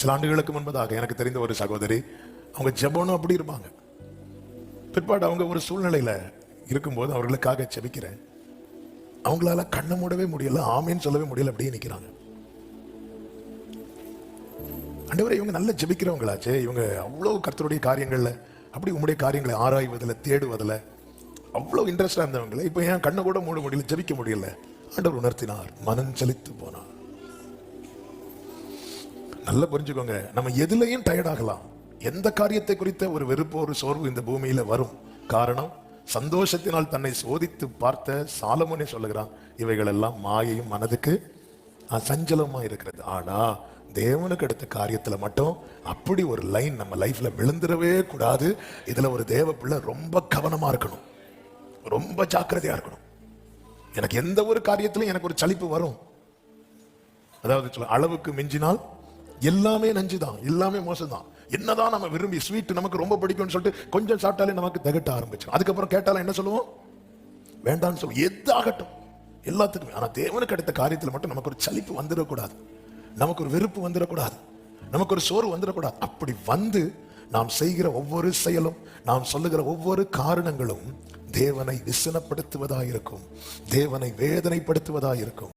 சில ஆண்டுகளுக்கு முன்பதாக எனக்கு தெரிந்த ஒரு சகோதரி அவங்க ஜெபனும் அப்படி இருப்பாங்க. பிற்பாடு அவங்க ஒரு சூழ்நிலையில இருக்கும்போது அவர்களுக்காக ஜெபிக்கிறேன். அவங்களால கண்ணை மூடவே முடியல ஆமேன்னு சொல்லவே முடியல அப்படியே நிற்கிறாங்க அண்டவரை இவங்க நல்ல ஜெபிக்கிறவங்களாச்சே இவங்க அவ்வளோ கர்த்தருடைய காரியங்களில் அப்படி உங்களுடைய காரியங்களை ஆராய்வதில் தேடுவதில் அவ்வளோ இன்ட்ரெஸ்டாக இருந்தவங்களே இப்போ ஏன் கண்ணை கூட மூட முடியல ஜெபிக்க முடியல. ஆண்டவர் உணர்த்தினார் மனம் செலுத்து போனார். நல்லா புரிஞ்சுக்கோங்க. நம்ம எதுலையும் டயர்ட் ஆகலாம். எந்த காரியத்தை குறித்த ஒரு வெறுப்பு ஒரு சோர்வு இந்த பூமியில வரும்? காரணம் சந்தோஷத்தினால் தன்னை சோதித்து பார்த்த சாலமோனே சொல்லுகிறான் இவைகள் எல்லாம் மாயையும் மனதுக்கு சஞ்சலமா இருக்கிறது. ஆனா தேவனுக்கு அடுத்த காரியத்துல மட்டும் அப்படி ஒரு லைன் நம்ம லைஃப்ல விழுந்துடவே கூடாது. இதுல ஒரு தேவ பிள்ளை ரொம்ப கவனமா இருக்கணும். ரொம்ப ஜாக்கிரதையா இருக்கணும். எனக்கு எந்த ஒரு காரியத்திலும் எனக்கு ஒரு சலிப்பு வரும். அதாவது சொல்ல அளவுக்கு மிஞ்சினால் எல்லாமே நஞ்சு தான் எல்லாமே மோசம் தான் என்னதான் நம்ம விரும்பி ஸ்வீட் நமக்கு ரொம்ப பிடிக்கும்னு சொல்லிட்டு கொஞ்சம் சாப்பிட்டாலே நமக்கு தகட்ட ஆரம்பிச்சு அதுக்கப்புறம் கேட்டாலும் என்ன சொல்லுவோம்? வேண்டாம்னு சொல்லுவோம். எது ஆகட்டும் எல்லாத்துக்குமே. ஆனால் தேவனுக்கு அடுத்த காரியத்தில் மட்டும் நமக்கு ஒரு சலிப்பு வந்துடக்கூடாது. நமக்கு ஒரு வெறுப்பு வந்துடக்கூடாது. நமக்கு ஒரு சோறு வந்துடக்கூடாது. அப்படி வந்து நாம் செய்கிற ஒவ்வொரு செயலும் நாம் சொல்லுகிற ஒவ்வொரு காரணங்களும் தேவனை விசனப்படுத்துவதாயிருக்கும். தேவனை வேதனைப்படுத்துவதாயிருக்கும்.